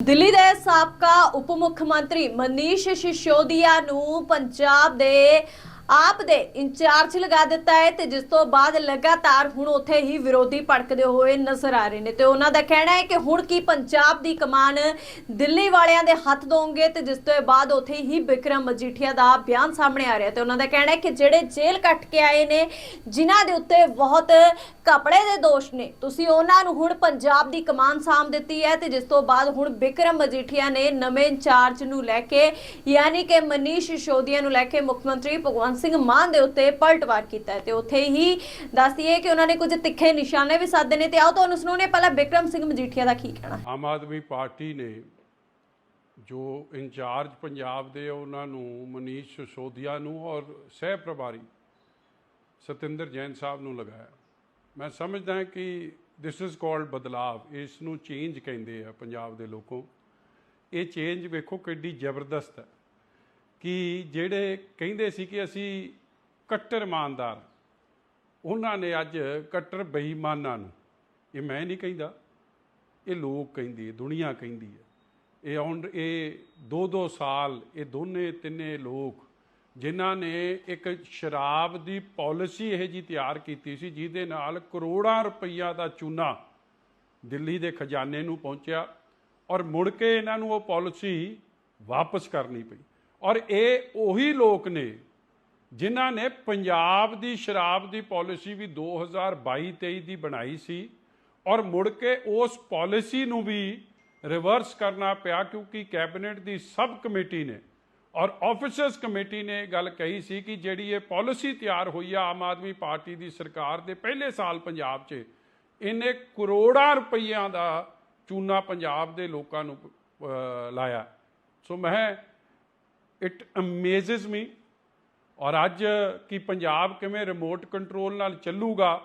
ਦਿੱਲੀ ਦੇ ਸਾਬਕਾ ਉਪ ਮੁੱਖ ਮੰਤਰੀ ਮਨੀਸ਼ ਸਿਸੋਦੀਆ ਨੂੰ ਪੰਜਾਬ ਦੇ ਆਪ ਦੇ ਇੰਚਾਰਜ ਲਗਾ ਦਿੱਤਾ ਹੈ ਤੇ ਜਿਸ ਤੋਂ ਬਾਅਦ ਲਗਾਤਾਰ ਹੁਣ ਉੱਥੇ ਹੀ ਵਿਰੋਧੀ ਭੜਕਦੇ ਹੋਏ ਨਜ਼ਰ ਆ ਰਹੇ ਨੇ ਤੇ ਉਹਨਾਂ ਦਾ ਕਹਿਣਾ ਹੈ ਕਿ ਹੁਣ ਕੀ ਪੰਜਾਬ ਦੀ ਕਮਾਨ ਦਿੱਲੀ ਵਾਲਿਆਂ ਦੇ ਹੱਥ ਦੋਗੇ ਤੇ ਜਿਸ ਤੋਂ ਬਾਅਦ ਉੱਥੇ ਹੀ ਬਿਕਰਮ ਮਜੀਠੀਆ ਦਾ ਬਿਆਨ ਸਾਹਮਣੇ ਆ ਰਿਹਾ ਤੇ ਉਹਨਾਂ ਦਾ ਕਹਿਣਾ ਹੈ ਕਿ ਜਿਹੜੇ ਜੇਲ੍ਹ ਕੱਟ ਕੇ ਆਏ ਨੇ, ਜਿਨ੍ਹਾਂ ਦੇ ਉੱਤੇ ਬਹੁਤ ਕਪੜੇ ਦੇ ਦੋਸ਼ ਨੇ, ਤੁਸੀਂ ਉਹਨਾਂ ਨੂੰ ਹੁਣ ਪੰਜਾਬ ਦੀ ਕਮਾਨ ਸਾਂਭ ਦਿੱਤੀ ਹੈ ਤੇ ਜਿਸ ਤੋਂ ਬਾਅਦ ਹੁਣ ਬਿਕਰਮ ਮਜੀਠੀਆ ਨੇ ਨਵੇਂ ਇੰਚਾਰਜ ਨੂੰ ਲੈ ਕੇ, ਯਾਨੀ ਕਿ ਮਨੀਸ਼ ਸਿਸੋਦੀਆ ਨੂੰ ਲੈ ਕੇ ਮੁੱਖ ਮੰਤਰੀ ਭਗਵੰਤ ਸਿੰਘ ਮਾਨ ਦੇ ਉੱਤੇ ਪਲਟਵਾਰ ਕੀਤਾ ਹੈ ਤੇ ਉੱਥੇ ਹੀ ਦੱਸਦੀ ਹੈ ਕਿ ਉਹਨਾਂ ਨੇ ਕੁਝ ਤਿੱਖੇ ਨਿਸ਼ਾਨੇ ਵੀ ਸਾਧੇ ਨੇ ਤੇ ਆਓ ਤੁਹਾਨੂੰ ਸੁਣਾਉਂਦੇ ਹਾਂ ਪਹਿਲਾਂ ਬਿਕਰਮ ਸਿੰਘ ਮਜੀਠੀਆ ਦਾ ਕੀ ਕਹਿਣਾ। ਆਮ ਆਦਮੀ ਪਾਰਟੀ ਨੇ ਜੋ ਇੰਚਾਰਜ ਪੰਜਾਬ ਦੇ ਉਹਨਾਂ ਨੂੰ ਮਨੀਸ਼ ਸਿਸੋਦੀਆ ਨੂੰ ਔਰ ਸਹਿ ਪ੍ਰਭਾਰੀ ਸਤਿੰਦਰ ਜੈਨ ਸਾਹਿਬ ਨੂੰ ਲਗਾਇਆ। ਮੈਂ ਸਮਝਦਾ ਕਿ ਦਿਸ ਇਜ਼ ਕਾਲਡ ਬਦਲਾਵ। ਇਸ ਨੂੰ ਚੇਂਜ ਕਹਿੰਦੇ ਆ ਪੰਜਾਬ ਦੇ ਲੋਕੋ। ਇਹ ਚੇਂਜ ਵੇਖੋ ਕਿੱਡੀ ਜ਼ਬਰਦਸਤ ਹੈ। ਕਿ ਜਿਹੜੇ ਕਹਿੰਦੇ ਸੀ ਕਿ ਅਸੀਂ ਕੱਟਰ ਇਮਾਨਦਾਰ, ਉਹਨਾਂ ਨੇ ਅੱਜ ਕੱਟਰ ਬੇਈਮਾਨਾਂ ਨੂੰ, ਇਹ ਮੈਂ ਨਹੀਂ ਕਹਿੰਦਾ, ਇਹ ਲੋਕ ਕਹਿੰਦੀ ਹੈ ਦੁਨੀਆ ਕਹਿੰਦੀ ਹੈ। ਇਹ ਆਉਣ, ਇਹ ਦੋ ਦੋ ਸਾਲ, ਇਹ ਦੋਨੇ ਤਿੰਨੇ ਲੋਕ, ਜਿਨ੍ਹਾਂ ਨੇ ਇੱਕ ਸ਼ਰਾਬ ਦੀ ਪਾਲਿਸੀ ਇਹ ਜੀ ਤਿਆਰ ਕੀਤੀ ਸੀ, ਜਿਹਦੇ ਨਾਲ ਕਰੋੜਾਂ ਰੁਪਈਆ ਦਾ ਚੂਨਾ ਦਿੱਲੀ ਦੇ ਖਜ਼ਾਨੇ ਨੂੰ ਪਹੁੰਚਿਆ ਔਰ ਮੁੜ ਕੇ ਇਹਨਾਂ ਨੂੰ ਉਹ ਪਾਲਿਸੀ ਵਾਪਸ ਕਰਨੀ ਪਈ। ਔਰ ਇਹ ਉਹੀ ਲੋਕ ਨੇ ਜਿਨ੍ਹਾਂ ਨੇ ਪੰਜਾਬ ਦੀ, ਸ਼ਰਾਬ ਦੀ ਪਾਲਿਸੀ ਵੀ 2022-23 ਦੀ ਬਣਾਈ ਸੀ ਔਰ ਮੁੜ ਕੇ ਉਸ ਪਾਲਿਸੀ ਨੂੰ ਵੀ ਰਿਵਰਸ ਕਰਨਾ ਪਿਆ ਕਿਉਂਕਿ ਕੈਬਨਿਟ ਦੀ ਸਬ ਕਮੇਟੀ ਨੇ ਔਰ ਆਫਿਸਰਸ ਕਮੇਟੀ ਨੇ ਇਹ ਗੱਲ ਕਹੀ ਸੀ ਕਿ ਜਿਹੜੀ ਇਹ ਪਾਲਿਸੀ ਤਿਆਰ ਹੋਈ ਆ ਆਮ ਆਦਮੀ ਪਾਰਟੀ ਦੀ ਸਰਕਾਰ ਦੇ ਪਹਿਲੇ ਸਾਲ ਪੰਜਾਬ 'ਚ, ਇਹਨੇ ਕਰੋੜਾਂ ਰੁਪਈਆਂ ਦਾ ਚੂਨਾ ਪੰਜਾਬ ਦੇ ਲੋਕਾਂ ਨੂੰ ਲਾਇਆ। ਸੋ ਮੈਂ ਇਟ ਅਮੇਜ਼ਸ ਮੀ ਔਰ ਅੱਜ ਕੀ ਪੰਜਾਬ ਕਿਵੇਂ ਰਿਮੋਟ ਕੰਟਰੋਲ ਨਾਲ ਚੱਲੂਗਾ,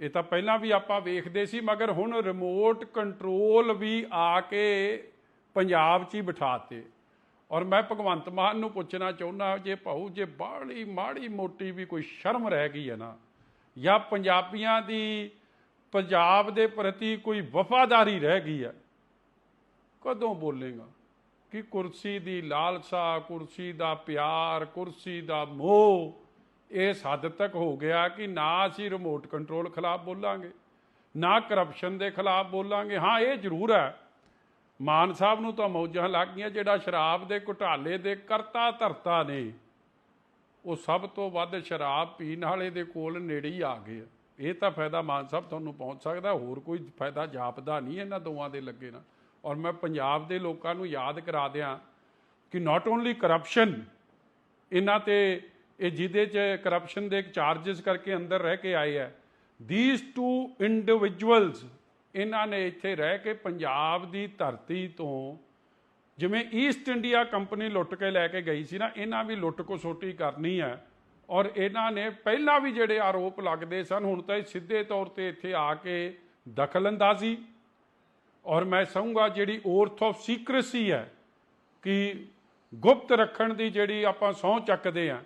ਇਹ ਤਾਂ ਪਹਿਲਾਂ ਵੀ ਆਪਾਂ ਵੇਖਦੇ ਸੀ, ਮਗਰ ਹੁਣ ਰਿਮੋਟ ਕੰਟਰੋਲ ਵੀ ਆ ਕੇ ਪੰਜਾਬ 'ਚ ਹੀ ਬਿਠਾਤੇ ਔਰ ਮੈਂ ਭਗਵੰਤ ਮਾਨ ਨੂੰ ਪੁੱਛਣਾ ਚਾਹੁੰਦਾ ਜੇ ਭਾਊ, ਜੇ ਬਾਹਲੀ ਮਾੜੀ ਮੋਟੀ ਵੀ ਕੋਈ ਸ਼ਰਮ ਰਹਿ ਗਈ ਹੈ ਨਾ, ਜਾਂ ਪੰਜਾਬੀਆਂ ਦੀ ਪੰਜਾਬ ਦੇ ਪ੍ਰਤੀ ਕੋਈ ਵਫਾਦਾਰੀ ਰਹਿ ਗਈ ਹੈ, ਕਦੋਂ ਬੋਲੇਗਾ? ਕਿ ਕੁਰਸੀ ਦੀ ਲਾਲਸਾ, ਕੁਰਸੀ ਦਾ ਪਿਆਰ, ਕੁਰਸੀ ਦਾ ਮੋਹ ਇਸ ਹੱਦ ਤੱਕ ਹੋ ਗਿਆ ਕਿ ਨਾ ਅਸੀਂ ਰਿਮੋਟ ਕੰਟਰੋਲ ਖਿਲਾਫ ਬੋਲਾਂਗੇ, ਨਾ ਕਰਪਸ਼ਨ ਦੇ ਖਿਲਾਫ ਬੋਲਾਂਗੇ। ਹਾਂ, ਇਹ ਜ਼ਰੂਰ ਹੈ। ਮਾਨ ਸਾਹਿਬ ਨੂੰ ਤਾਂ ਮੌਜਾਂ ਲੱਗ ਗਈਆਂ ਜਿਹੜਾ ਸ਼ਰਾਬ ਦੇ ਘੁਟਾਲੇ ਦੇ ਕਰਤਾ ਧਰਤਾ ਨੇ, ਉਹ ਸਭ ਤੋਂ ਵੱਧ ਸ਼ਰਾਬ ਪੀਣ ਵਾਲੇ ਦੇ ਕੋਲ ਨੇੜੇ ਹੀ ਆ ਗਏ ਇਹ ਤਾਂ ਫਾਇਦਾ ਮਾਨ ਸਾਹਿਬ ਤੁਹਾਨੂੰ ਪਹੁੰਚ ਸਕਦਾ, ਹੋਰ ਕੋਈ ਫਾਇਦਾ ਜਾਪਦਾ ਨਹੀਂ ਇਹਨਾਂ ਦੋਵਾਂ ਦੇ ਲੱਗੇ ਨਾ ਔਰ ਮੈਂ ਪੰਜਾਬ ਦੇ ਲੋਕਾਂ ਨੂੰ ਯਾਦ ਕਰਾ ਦਿਆਂ ਕਿ ਨਾਟ ਓਨਲੀ ਕਰਪਸ਼ਨ ਇਹਨਾਂ ਤੇ ਇਹ ਜਿਹਦੇ ਚ ਕਰਪਸ਼ਨ ਦੇ ਚਾਰजेस ਕਰਕੇ ਅੰਦਰ ਰਹਿ ਕੇ ਆਏ ਹੈ ਥੀਸ ਟੂ ਇੰਡੀਵਿਜੂਅਲਸ ਇਹਨਾਂ ਨੇ ਇੱਥੇ ਰਹਿ ਕੇ ਪੰਜਾਬ ਦੀ ਧਰਤੀ ਤੋਂ ਜਿਵੇਂ ਈਸਟ ਇੰਡੀਆ ਕੰਪਨੀ ਲੁੱਟ ਕੇ ਲੈ ਕੇ ਗਈ ਸੀ ਨਾ ਇਹਨਾਂ ਵੀ ਲੁੱਟ ਕਸੋਟੀ ਕਰਨੀ ਹੈ ਔਰ ਇਹਨਾਂ ਨੇ ਪਹਿਲਾਂ ਵੀ ਜਿਹੜੇ ਆਰੋਪ ਲੱਗਦੇ ਸਨ, ਹੁਣ ਤਾਂ ਇਹ ਸਿੱਧੇ ਤੌਰ ਤੇ ਇੱਥੇ ਆ ਕੇ ਦਖਲਅੰਦਾਜ਼ੀ ਔਰ ਮੈਂ ਸਹੂੰਗਾ ਜਿਹੜੀ ਔਰਥ ਆਫ ਸੀਕ੍ਰੇਸੀ ਹੈ ਕਿ ਗੁਪਤ ਰੱਖਣ ਦੀ ਜਿਹੜੀ ਆਪਾਂ ਸਹੁੰ ਚੱਕਦੇ ਆ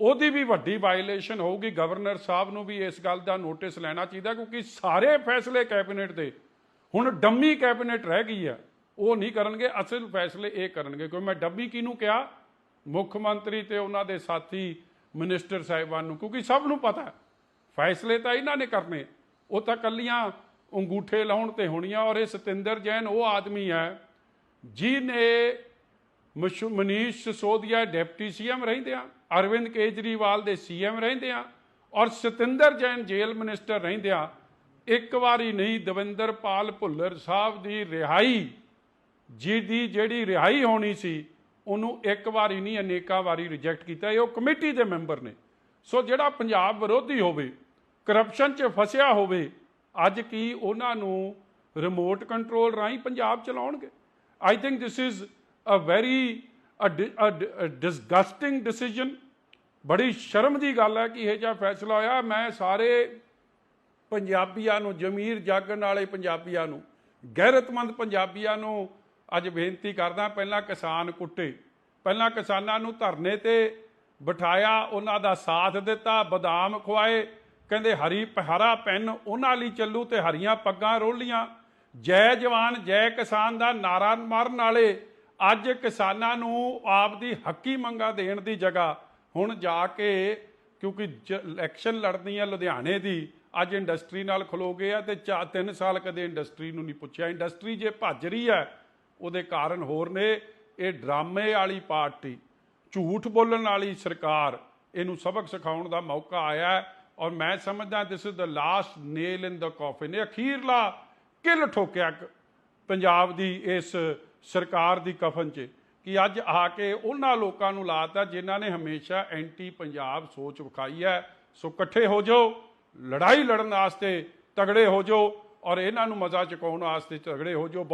ਉਹਦੀ ਵੀ ਵੱਡੀ ਵਾਇਲੇਸ਼ਨ ਹੋਊਗੀ। ਗਵਰਨਰ ਸਾਹਿਬ ਨੂੰ ਵੀ ਇਸ ਗੱਲ ਦਾ ਨੋਟਿਸ ਲੈਣਾ ਚਾਹੀਦਾ ਕਿਉਂਕਿ ਸਾਰੇ ਫੈਸਲੇ ਕੈਬਨਿਟ ਦੇ, ਹੁਣ ਡੰਮੀ ਕੈਬਨਿਟ ਰਹਿ ਗਈ ਆ ਉਹ ਨਹੀਂ ਕਰਨਗੇ, ਅਸਲ ਫੈਸਲੇ ਇਹ ਕਰਨਗੇ। ਕਿਉਂਕਿ ਮੈਂ ਡੰਮੀ ਕਿਹਨੂੰ ਕਿਹਾ? ਮੁੱਖ ਮੰਤਰੀ ਤੇ ਉਹਨਾਂ ਦੇ ਸਾਥੀ ਮਿਨਿਸਟਰ ਸਾਹਿਬਾਨ ਨੂੰ, ਕਿਉਂਕਿ ਸਭ ਨੂੰ ਪਤਾ ਫੈਸਲੇ ਤਾਂ ਇਹਨਾਂ ਨੇ ਕਰਨੇ, ਉਹ ਤਾਂ ਕੱਲੀਆਂ ਅੰਗੂਠੇ ਲਾਉਣ ਤੇ ਹੋਣੀਆਂ ਔਰ ਇਹ ਸਤਿੰਦਰ ਜੈਨ ਉਹ ਆਦਮੀ ਹੈ ਜਿਹਨੇ ਮਸ਼ੂ ਮਨੀਸ਼ ਸਿਸੋਦੀਆ ਡਿਪਟੀ ਸੀਐਮ ਰਹਿੰਦੇ ਆ, ਅਰਵਿੰਦ ਕੇਜਰੀਵਾਲ ਦੇ ਸੀਐਮ ਰਹਿੰਦੇ ਆ ਔਰ ਸਤਿੰਦਰ ਜੈਨ ਜੇਲ੍ਹ ਮਿਨਿਸਟਰ ਰਹਿੰਦੇ ਆ, ਇੱਕ ਵਾਰੀ ਨਹੀਂ ਦਵਿੰਦਰ ਪਾਲ ਭੁੱਲਰ ਸਾਹਿਬ ਦੀ ਰਿਹਾਈ, ਜਿਹਦੀ ਜਿਹੜੀ ਰਿਹਾਈ ਹੋਣੀ ਸੀ, ਉਹਨੂੰ ਇੱਕ ਵਾਰੀ ਨਹੀਂ, ਅਨੇਕਾਂ ਵਾਰੀ ਰਿਜੈਕਟ ਕੀਤਾ, ਇਹ ਉਹ ਕਮੇਟੀ ਦੇ ਮੈਂਬਰ ਨੇ। ਸੋ ਜਿਹੜਾ ਪੰਜਾਬ ਵਿਰੋਧੀ ਹੋਵੇ ਕਰਪਸ਼ਨ 'ਚ ਫਸਿਆ ਹੋਵੇ ਅੱਜ ਕੀ ਉਹਨਾਂ ਨੂੰ ਰਿਮੋਟ ਕੰਟਰੋਲ ਰਾਹੀਂ Punjab ਚਲਾਉਣਗੇ? I think this is a very disgusting decision ਬੜੀ ਸ਼ਰਮ ਦੀ ਗੱਲ ਹੈ ਕਿ ਇਹ ਜਿਹਾ ਫੈਸਲਾ ਹੋਇਆ। ਮੈਂ ਸਾਰੇ ਪੰਜਾਬੀਆਂ ਨੂੰ, ਜ਼ਮੀਰ ਜਾਗਣ ਵਾਲੇ ਪੰਜਾਬੀਆਂ ਨੂੰ, ਗੈਰਤਮੰਦ ਪੰਜਾਬੀਆਂ ਨੂੰ ਅੱਜ ਬੇਨਤੀ ਕਰਦਾ, ਪਹਿਲਾਂ ਕਿਸਾਨ ਕੁੱਟੇ, ਪਹਿਲਾਂ ਕਿਸਾਨਾਂ ਨੂੰ ਧਰਨੇ ਤੇ ਬਿਠਾਇਆ, ਉਹਨਾਂ ਦਾ ਸਾਥ ਦਿੱਤਾ, ਬਦਾਮ ਖਵਾਏ ਕਹਿੰਦੇ ਹਰੀ ਹਰਾ ਪੈਨ ਉਹਨਾਂ ਲਈ ਚੱਲੂ ਤੇ ਹਰੀਆਂ ਪੱਗਾਂ ਰੋਲੀਆਂ। ਜੈ ਜਵਾਨ, ਜੈ ਕਿਸਾਨ ਦਾ ਨਾਰਾ ਮਾਰਨ ਵਾਲੇ, ਅੱਜ ਕਿਸਾਨਾਂ ਨੂੰ ਆਪ ਦੀ ਹੱਕੀ ਮੰਗਾ ਦੇਣ ਦੀ ਜਗ੍ਹਾ। ਹੁਣ ਜਾ ਕੇ, ਕਿਉਂਕਿ ਜ- ਇਲੈਕਸ਼ਨ ਲੜਨੀ ਹੈ ਲੁਧਿਆਣੇ ਦੀ, ਅੱਜ ਇੰਡਸਟਰੀ ਨਾਲ ਖਲੋ ਗਏ ਆ ਤੇ 3 ਸਾਲ ਕਦੇ ਇੰਡਸਟਰੀ ਨੂੰ ਨਹੀਂ ਪੁੱਛਿਆ। ਇੰਡਸਟਰੀ ਜੇ ਭੱਜ ਰਹੀ ਹੈ ਉਹਦੇ ਕਾਰਨ ਹੋਰ ਨੇ, ਇਹ ਡਰਾਮੇ ਵਾਲੀ ਪਾਰਟੀ, ਝੂਠ ਬੋਲਣ ਵਾਲੀ ਸਰਕਾਰ। ਇਹਨੂੰ ਸਬਕ ਸਿਖਾਉਣ ਦਾ ਮੌਕਾ ਆਇਆ। ਔਰ ਮੈਂ ਸਮਝਦਾ this is the last nail in the coffin ਇਹ ਅਖੀਰਲਾ ਕਿਲ ਠੋਕਿਆ ਕ- ਪੰਜਾਬ ਦੀ, ਇਸ ਸਰਕਾਰ ਦੀ ਕਫਨ 'ਚ ਕਿ ਅੱਜ ਆ ਕੇ ਉਹਨਾਂ ਲੋਕਾਂ ਨੂੰ ਲਾਤਾ ਜਿਨ੍ਹਾਂ ਨੇ ਹਮੇਸ਼ਾ ਐਂਟੀ ਪੰਜਾਬ ਸੋਚ ਵਿਖਾਈ ਹੈ। ਸੋ ਇਕੱਠੇ ਹੋ ਜਾਓ, ਲੜਾਈ ਲੜਨ ਵਾਸਤੇ ਤਗੜੇ ਹੋ ਜਾਓ ਔਰ ਇਹਨਾਂ ਨੂੰ ਮਜ਼ਾ ਚੁਕਾਉਣ ਵਾਸਤੇ ਤਗੜੇ ਹੋ ਜਾਓ।